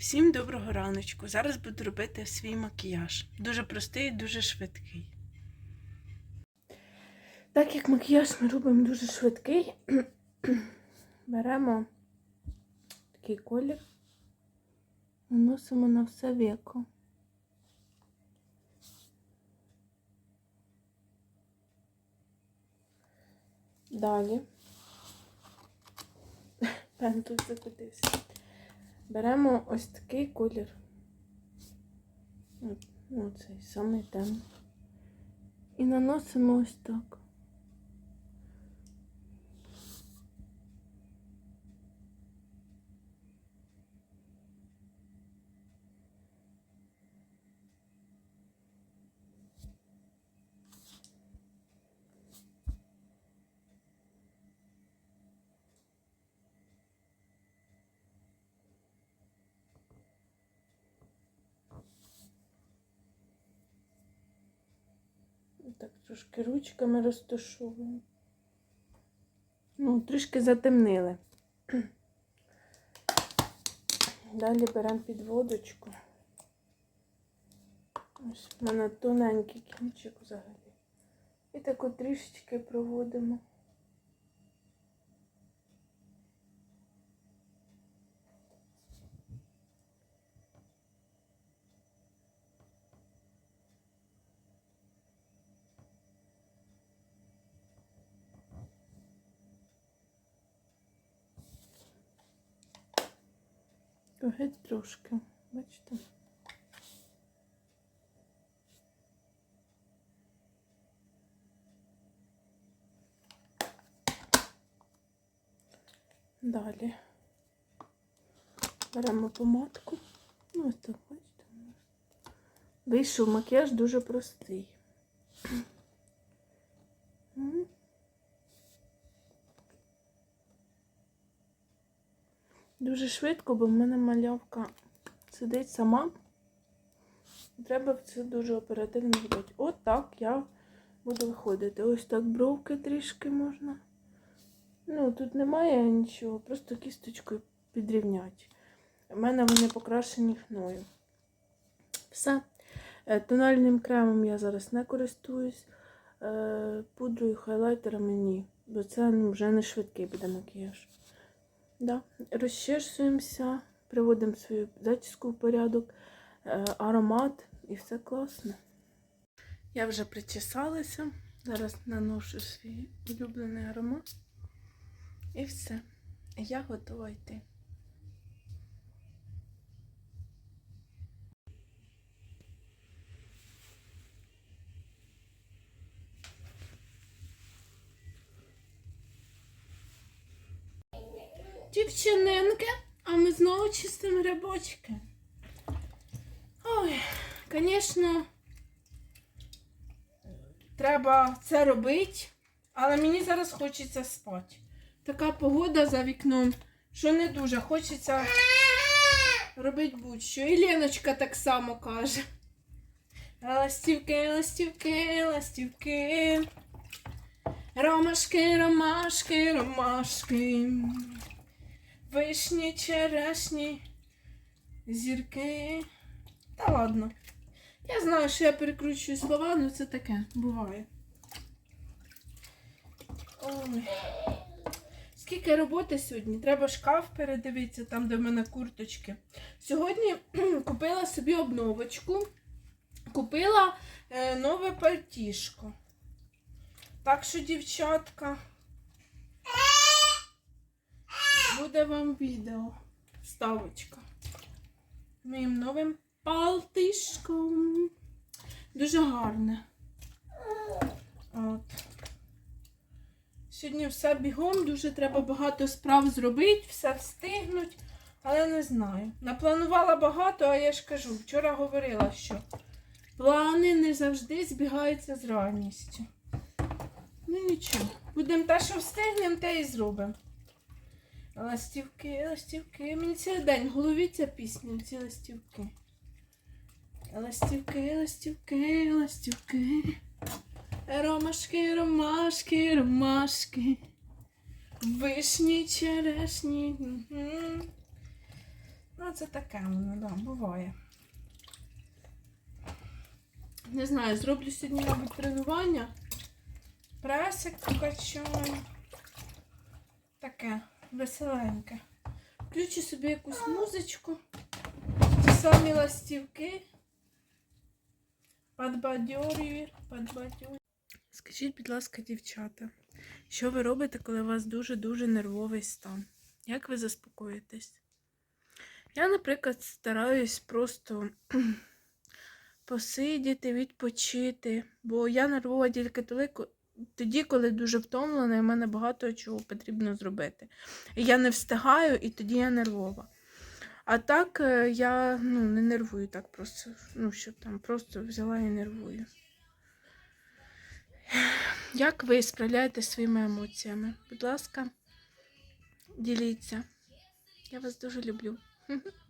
Всім доброго раночку. Зараз буду робити свій макіяж. Дуже простий дуже швидкий. Так як макіяж ми робимо дуже швидкий, беремо такий колір, наносимо на все веко. Далі. Пен тут закотився. Беремо ось такий колір. От, ну, самий темний. І наносимо ось так. Так, трошки ручками розташовуємо. Ну, трішки затемнили. Далі беремо підводочку. Ось в мене тоненький кінчик взагалі. І так от трішечки проводимо. Геть трошки, бачите? Далі беремо помадку. Ну, ось так, бачите. Вийшов макіяж дуже простий. Дуже швидко, бо в мене малявка сидить сама. Треба це дуже оперативно робити. От так я буду виходити. Ось так бровки трішки можна. Ну, тут немає нічого, просто кісточкою підрівняти. У мене вони покрашені хною. Все. Е, Тональним кремом я зараз не користуюсь. Е, Пудрою, хайлайтерами ні. Бо це ну, вже не швидкий буде макіяж. Да. Розчешуємося, приводимо свою зачіску в порядок, е, аромат і все класно. Я вже причесалася. Зараз наношу свій улюблений аромат. І все. Я готова йти. Дівчиненки, а ми знову чистимо грибочки. Ой, звісно, треба це робити, але мені зараз хочеться спати. Така погода за вікном, що не дуже хочеться робити будь-що. І Леночка так само каже. Ластівки, ластівки, ластівки. Ромашки, ромашки, ромашки. Вишні, черешні, зірки. Та ладно. Я знаю, що я перекручую слова, але це таке буває. Ой. Скільки роботи сьогодні? Треба шкаф передивитися, там, де в мене курточки. Сьогодні купила собі обновочку. Купила е, нове пальтішко. Так що, дівчатка, буде вам відео. Ставочка. Моїм новим палтишком. Дуже гарне. От. Сьогодні все бігом, дуже треба багато справ зробити, все встигнуть, але не знаю. Напланувала багато, а я ж кажу, вчора говорила, що плани не завжди збігаються з реальністю. Ну нічого. Будемо те, що встигнемо, те і зробимо. Ластівки, ластівки. Мені цілий день в голові ця пісня, ці ластівки. Ластівки, ластівки, ластівки. Ромашки, ромашки, ромашки. Вишні, черешні. Ну, це таке воно, да, буває. Не знаю, зроблю сьогодні, мабуть, тренування. Пресик покачаю. Таке веселеньке. Включу собі якусь музичку. Ті самі ластівки. Подбадьорюю, подбадьорюю. Скажіть, будь ласка, дівчата, що ви робите, коли у вас дуже-дуже нервовий стан? Як ви заспокоїтесь? Я, наприклад, стараюсь просто посидіти, відпочити, бо я нервова тільки тоді, коли дуже втомлена, і в мене багато чого потрібно зробити. І я не встигаю, і тоді я нервова. А так е, я ну, не нервую так просто, ну, щоб там просто взяла і нервую. Як ви справляєтесь своїми емоціями? Будь ласка, діліться. Я вас дуже люблю.